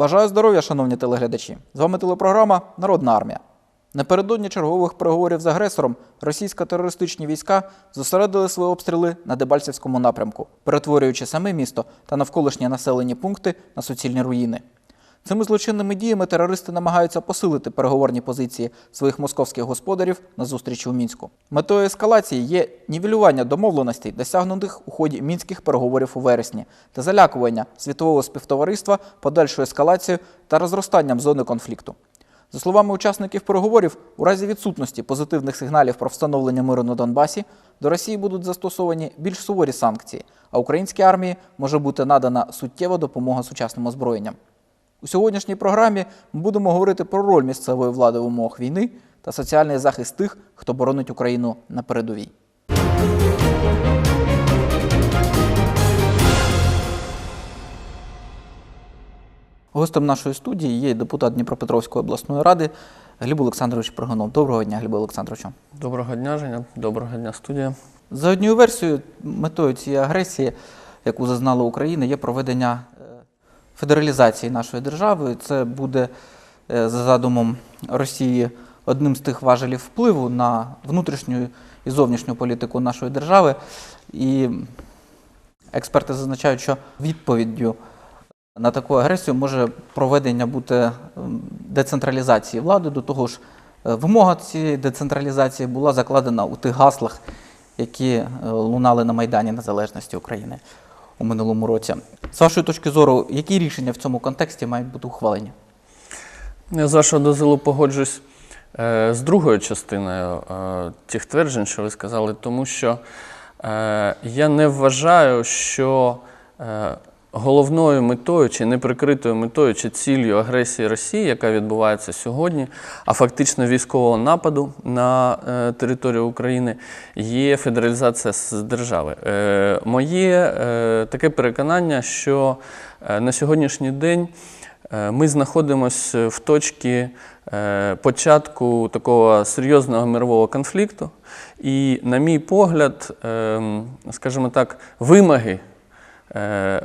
Бажаю здоров'я, шановні телеглядачі. З вами телепрограма Народна армія. Напередодні чергових переговорів з агресором російсько-терористичні війська зосередили свої обстріли на Дебальцівському напрямку, перетворюючи саме місто та навколишні населені пункти на суцільні руїни. Цими злочинними діями терористи намагаються посилити переговорні позиції своїх московських господарів на зустрічі у мінську. Метою ескалації є нівелювання домовленостей, досягнутих у ході мінських переговорів у вересні, та залякування світового співтовариства подальшою ескалацією та розростанням зони конфлікту. За словами учасників переговорів, у разі відсутності позитивних сигналів про встановлення миру на Донбасі до Росії будуть застосовані більш суворі санкції, а українській армії може бути надана суттєва допомога сучасним озброєнням. У сьогоднішній програмі ми будемо говорити про роль місцевої влади в умовах війни та соціальний захист тих, хто боронить Україну на передовій. Гостем нашої студії є депутат Дніпропетровської обласної ради Гліб Олександрович Прогонов. Доброго дня, Гліб Олександровичу. Доброго дня, Женя. Доброго дня, студія. За однією версією, метою цієї агресії, яку зазнала Україна, є проведення федералізації нашої держави. Це буде е, за задумом Росії одним з тих важелів впливу на внутрішню і зовнішню політику нашої держави. І експерти зазначають, що відповіддю на таку агресію може проведення бути децентралізації влади. До того ж, е, вимога цієї децентралізації була закладена у тих гаслах, які е, лунали на Майдані Незалежності України у минулому році. З вашої точки зору, які рішення в цьому контексті мають бути ухвалені? Я з вашого дозволу погоджусь е, з другою частиною е, тих тверджень, що ви сказали, тому що е, я не вважаю, що головною метою чи неприкритою метою чи ціллю агресії Росії, яка відбувається сьогодні, а фактично військового нападу на е, територію України, є федералізація з держави. Е, моє е, таке переконання, що е, на сьогоднішній день. Е, Ми знаходимося в точці е, початку такого серйозного мирового конфлікту, і, на мій погляд, ем, скажімо так, вимоги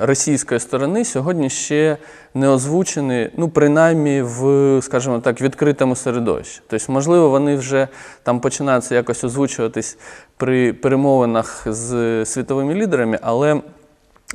російської сторони сьогодні ще не озвучені, ну, принаймні в, скажімо так, відкритому середовищі. Тобто, можливо, вони вже там починаються якось озвучуватись при перемовинах з світовими лідерами, але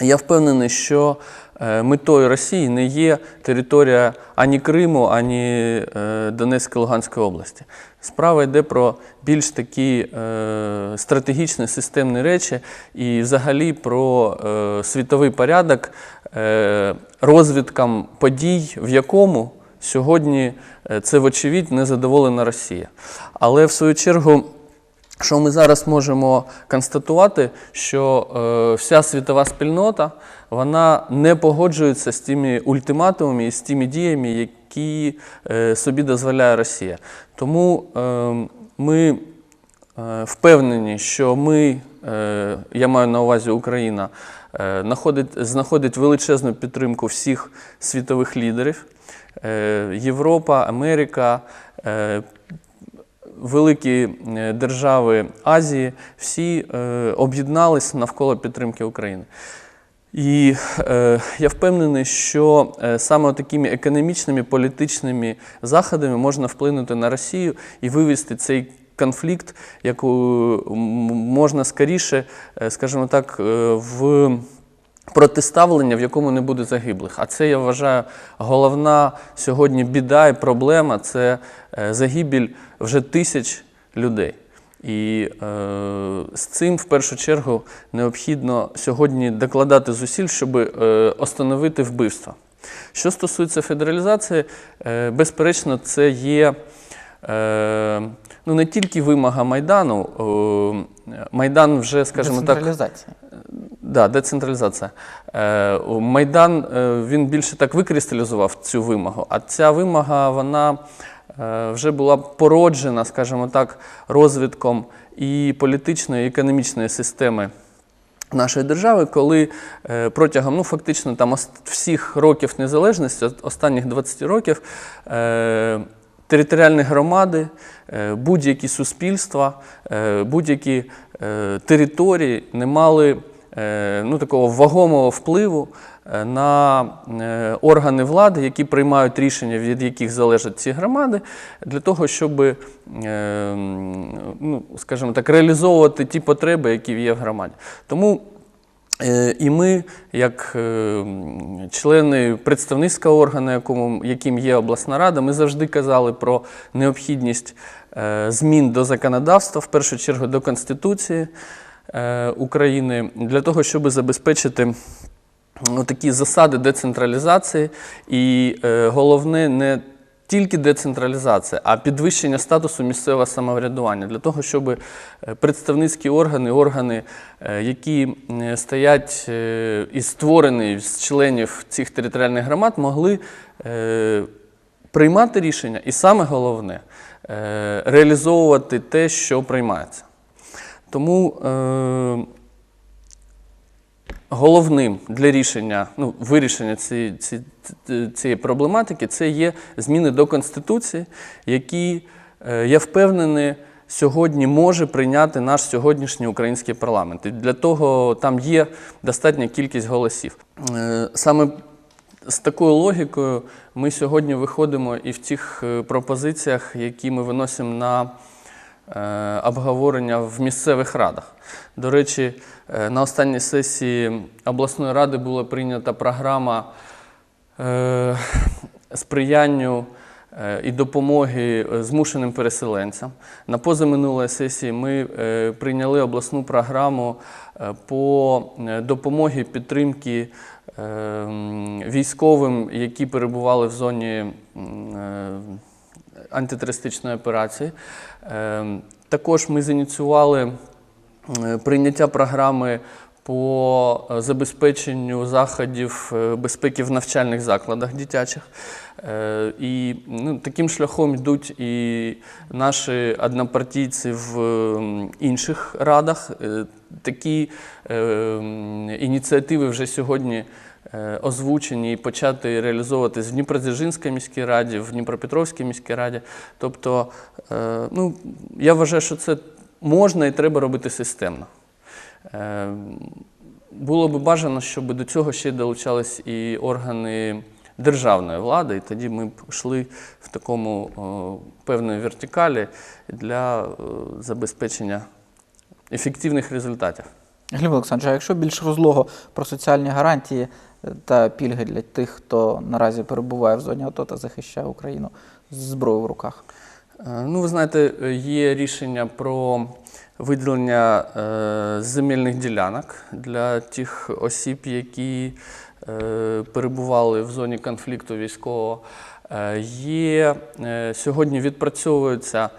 я впевнений, що е, метою Росії не є територія ані Криму, ані е, Донецької Луганської області. Справа йде про більш такі е, стратегічні системні речі і взагалі про світовий порядок розвідкам подій, в якому сьогодні це, вочевидь, незадоволена Росія. Але в свою чергу. Що ми зараз можемо констатувати, що е, вся світова спільнота вона не погоджується з тими ультиматумами і з тими діями, які е, собі дозволяє Росія. Тому е, ми е, впевнені, що ми, е, я маю на увазі Україна, е, знаходить, знаходить величезну підтримку всіх світових лідерів. Е, Європа, Америка. Великі е, держави Азії всі е, об'єднались навколо підтримки України. І е, я впевнений, що е, саме такими економічними політичними заходами можна вплинути на Росію і вивести цей конфлікт, яку можна скоріше, скажімо так, в протиставлення, в якому не буде загиблих. А це я вважаю головна сьогодні біда і проблема це е, загибель вже тисяч людей. І е, з цим в першу чергу необхідно сьогодні докладати зусиль, щоб е, остановити вбивство. Що стосується федералізації, е, безперечно, це є е, ну, не тільки вимога Майдану. Е, Майдан вже, скажімо так, Децентралізація. Да, децентралізація. Е, Майдан е, він більше так викристалізував цю вимогу, а ця вимога вона е, вже була породжена, скажімо так, розвитком і політичної, і економічної системи нашої держави, коли протягом ну, фактично там всіх років незалежності, останніх 20 років, територіальні громади, будь-які суспільства, будь-які території не мали ну, такого вагомого впливу е, на е, органи влади, які приймають рішення, від яких залежать ці громади, для того, щоб, е, ну, скажімо так, реалізовувати ті потреби, які є в громаді. Тому Е, І ми, як е, члени представницького органу, якому, яким є обласна рада, ми завжди казали про необхідність е, змін до законодавства, в першу чергу до Конституції е, України, для того, щоб забезпечити такі засади децентралізації. І е, головне не тільки децентралізація, а підвищення статусу місцевого самоврядування для того, щоб е, представницькі органи, органи, е, які е, стоять е, і створені з членів цих територіальних громад, могли е, приймати рішення, і саме головне е, реалізовувати те, що приймається. Тому е, головним для рішення, ну, вирішення цієї, ці- ці- цієї проблематики це є зміни до Конституції, які, е, я впевнений, сьогодні може прийняти наш сьогоднішній український парламент. І для того там є достатня кількість голосів. Е, Саме з такою логікою ми сьогодні виходимо і в тих е, пропозиціях, які ми виносимо на обговорення в місцевих радах. До речі, е, на останній сесії обласної ради була прийнята програма е, сприянню е, і допомоги е, змушеним переселенцям. На позаминулій сесії ми е, прийняли обласну програму е, по е, допомогі підтримки е, військовим, які перебували в зоні е, антитерористичної операції. Е, Також ми зініціювали прийняття програми по е, забезпеченню заходів е, безпеки в навчальних закладах дитячих. Е, І ну, таким шляхом йдуть і наші однопартійці в інших радах. Такі е, ініціативи вже сьогодні озвучені і почати реалізовуватись в Дніпродзержинській міській раді, в Дніпропетровській міській раді. Тобто, е, ну, я вважаю, що це можна і треба робити системно. Е, Було би бажано, щоб до цього ще долучались і органи державної влади, і тоді ми б йшли в такому о, певної вертикалі для е, забезпечення ефективних результатів. Гліб Олександрович, а якщо більш розлого про соціальні гарантії е, та пільги для тих, хто наразі перебуває в зоні АТО та захищає Україну з зброєю в руках? Е, Ну, ви знаєте, є рішення про виділення е, земельних ділянок для тих осіб, які е, перебували в зоні конфлікту військового. Е, Є е, сьогодні відпрацьовуються,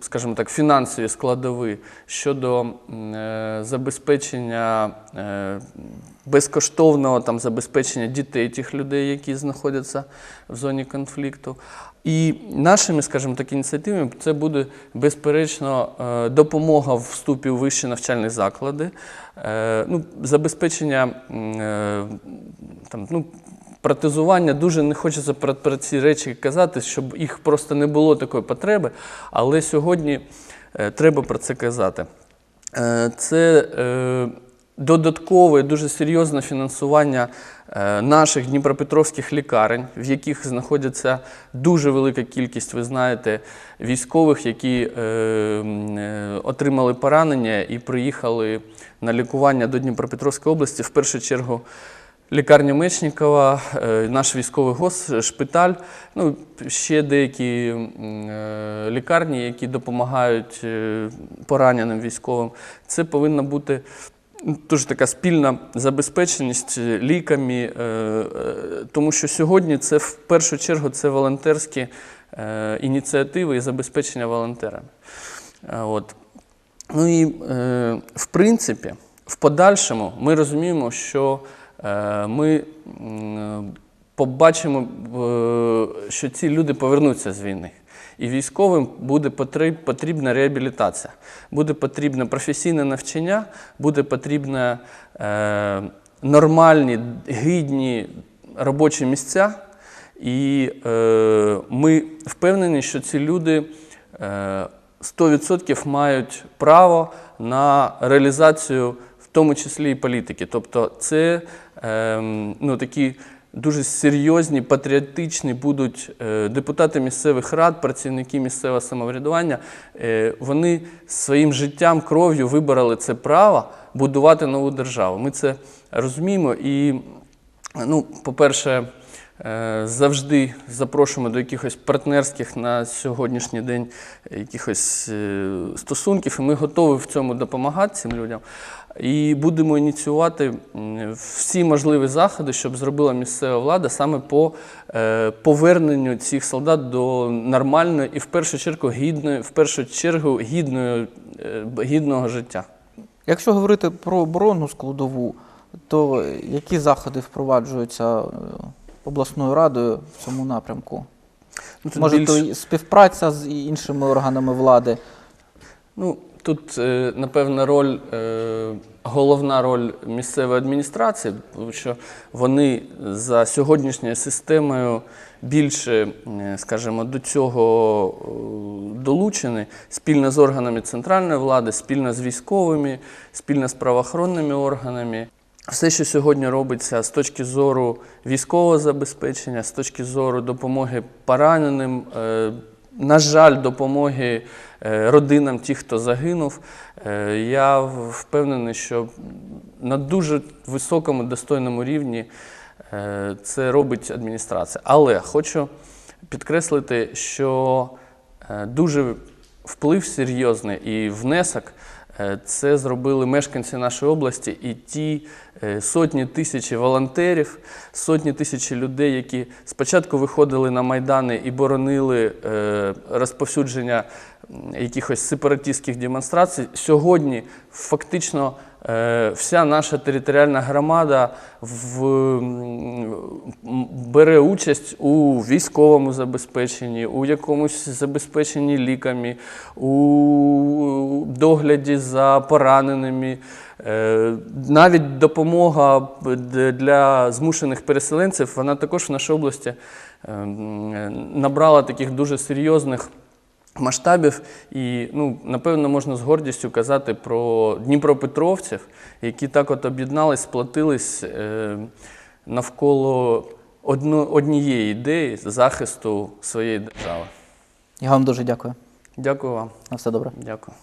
скажімо так, фінансові складові щодо е, забезпечення е, безкоштовного там, забезпечення дітей тих людей, які знаходяться в зоні конфлікту. І нашими, скажімо так, ініціативами це буде безперечно е, допомога в вступі у вищі навчальні заклади, ну, забезпечення там, ну, протезування. Дуже не хочеться про, про ці речі казати, щоб їх просто не було такої потреби, але сьогодні е, треба про це казати. Е, Це е, додаткове, дуже серйозне фінансування наших дніпропетровських лікарень, в яких знаходиться дуже велика кількість, ви знаєте, військових, які отримали поранення і приїхали на лікування до Дніпропетровської області, в першу чергу. Лікарня Мечникова, е, наш військовий гос, шпиталь, ну, ще деякі е, лікарні, які допомагають е, пораненим військовим. Це повинна бути дуже така спільна забезпеченість ліками, тому що сьогодні це в першу чергу це волонтерські ініціативи і забезпечення волонтерами. От. Ну і в принципі, в подальшому ми розуміємо, що ми побачимо, е, що ці люди повернуться з війни. І військовим буде потрібна реабілітація, буде потрібне професійне навчання, буде потрібне е, нормальні, гідні робочі місця. І е, ми впевнені, що ці люди е, 100% мають право на реалізацію, в тому числі і політики. Тобто, це ну, такі дуже серйозні, патріотичні будуть е, депутати місцевих рад, працівники місцевого самоврядування. Е, вони своїм життям, кров'ю вибороли це право будувати нову державу. Ми це розуміємо і, ну, по-перше, Е, Завжди запрошуємо до якихось партнерських на сьогоднішній день якихось стосунків, і ми готові в цьому допомагати цим людям. І будемо ініціювати всі можливі заходи, щоб зробила місцева влада саме по е, поверненню цих солдат до нормальної і в першу чергу гідної, в першу чергу гідної, е, гідного життя. Якщо говорити про оборонну складову, то які заходи впроваджуються е, обласною радою в цьому напрямку? Ну, Може, більш- то співпраця з іншими органами влади? Ну, тут, е, напевно, роль, е, головна роль місцевої адміністрації, тому що вони за сьогоднішньою системою більше, е, скажімо, до цього долучені спільно з органами центральної влади, спільно з військовими, спільно з правоохоронними органами. Все, що сьогодні робиться з точки зору військового забезпечення, з точки зору допомоги пораненим, на жаль, допомоги е, родинам тих, хто загинув, е, я впевнений, що на дуже високому достойному рівні е, це робить адміністрація. Але хочу підкреслити, що дуже вплив серйозний і внесок це зробили мешканці нашої області і ті е, сотні тисячі волонтерів, сотні тисячі людей, які спочатку виходили на майдани і боронили е, розповсюдження якихось сепаратистських демонстрацій. Сьогодні фактично е, вся наша територіальна громада в, бере участь у військовому забезпеченні, у якомусь забезпеченні ліками, у догляді за пораненими. Е, Навіть допомога для змушених переселенців, вона також в нашій області е, набрала таких дуже серйозних масштабів. І, ну, напевно, можна з гордістю казати про дніпропетровців, які так от об'єднались, сплотились е, навколо одно, однієї ідеї захисту своєї держави. Я вам дуже дякую. Дякую вам. На все добре. Дякую.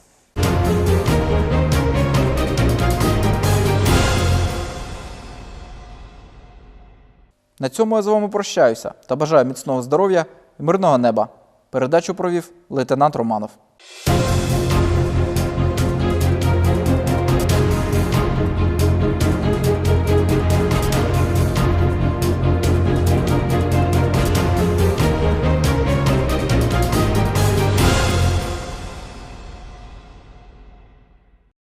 На цьому я з вами прощаюся та бажаю міцного здоров'я і мирного неба. Передачу провів лейтенант Романов.